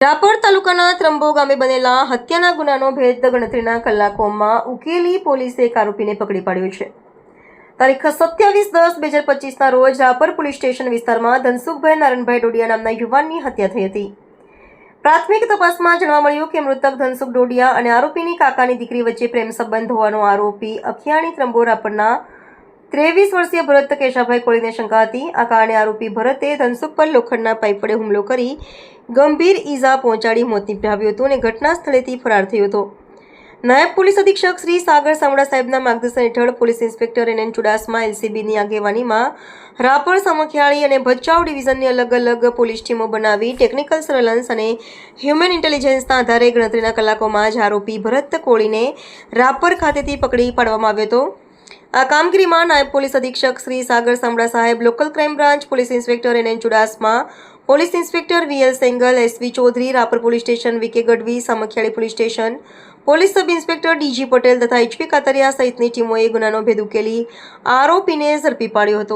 રાપર તાલુકાના ત્રંબો ગામે બનેલા હત્યાના ગુનાનો ભેદ ગણતરીના કલાકોમાં ઉકેલી પોલીસે એક આરોપીને પકડી પાડ્યો છે. તારીખ સત્યાવીસ દસ બે હજાર પચીસના રોજ રાપર પોલીસ સ્ટેશન વિસ્તારમાં ધનસુખભાઈ નારણભાઈ ડોડિયા નામના યુવાનની હત્યા થઈ હતી. પ્રાથમિક તપાસમાં જાણવા મળ્યું કે મૃતક ધનસુખ ડોડિયા અને આરોપીની કાકાની દીકરી વચ્ચે પ્રેમ સંબંધ હોવાનો આરોપી અખિયાણી ત્રંબો રાપરના ત્રેવીસ વર્ષીય ભરત કેશાભાઈ કોળીને શંકા હતી. આ કારણે આરોપી ભરતે ધનસુખ પર લોખંડના પાઇપ વડે હુમલો કરી ગંભીર ઈજા પહોંચાડી મોત નિપજાવ્યું હતું અને ઘટના સ્થળેથી ફરાર થયો હતો. નાયબ પોલીસ અધિક્ષક શ્રી સાગર સામડા સાહેબના માર્ગદર્શન હેઠળ police inspector N N Chudasama એલસીબીની આગેવાનીમાં રાપર, સમખિયાળી અને ભચાઉ ડિવિઝનની અલગ અલગ પોલીસ ટીમો બનાવી ટેકનિકલ સર્વેલન્સ અને હ્યુમન ઇન્ટેલિજન્સના આધારે ગણતરીના કલાકોમાં જ આરોપી ભરત કોળીને રાપર ખાતેથી પકડી પાડવામાં આવ્યો હતો. આ કામગીરીમાં નાયબ પોલીસ અધિક્ષક શ્રી સાગર સામડા સાહેબ, local crime branch police inspector N N Chudasama, police inspector VL Sengal SV Chaudhary, Rapar police station VK Gadhvi, Samakhiyali police station, police sub inspector DG Patel તથા એચપી કાતરિયા સહિતની ટીમોએ ગુનાનો ભેદ ઉકેલી આરોપીને ઝડપી પાડ્યો હતો.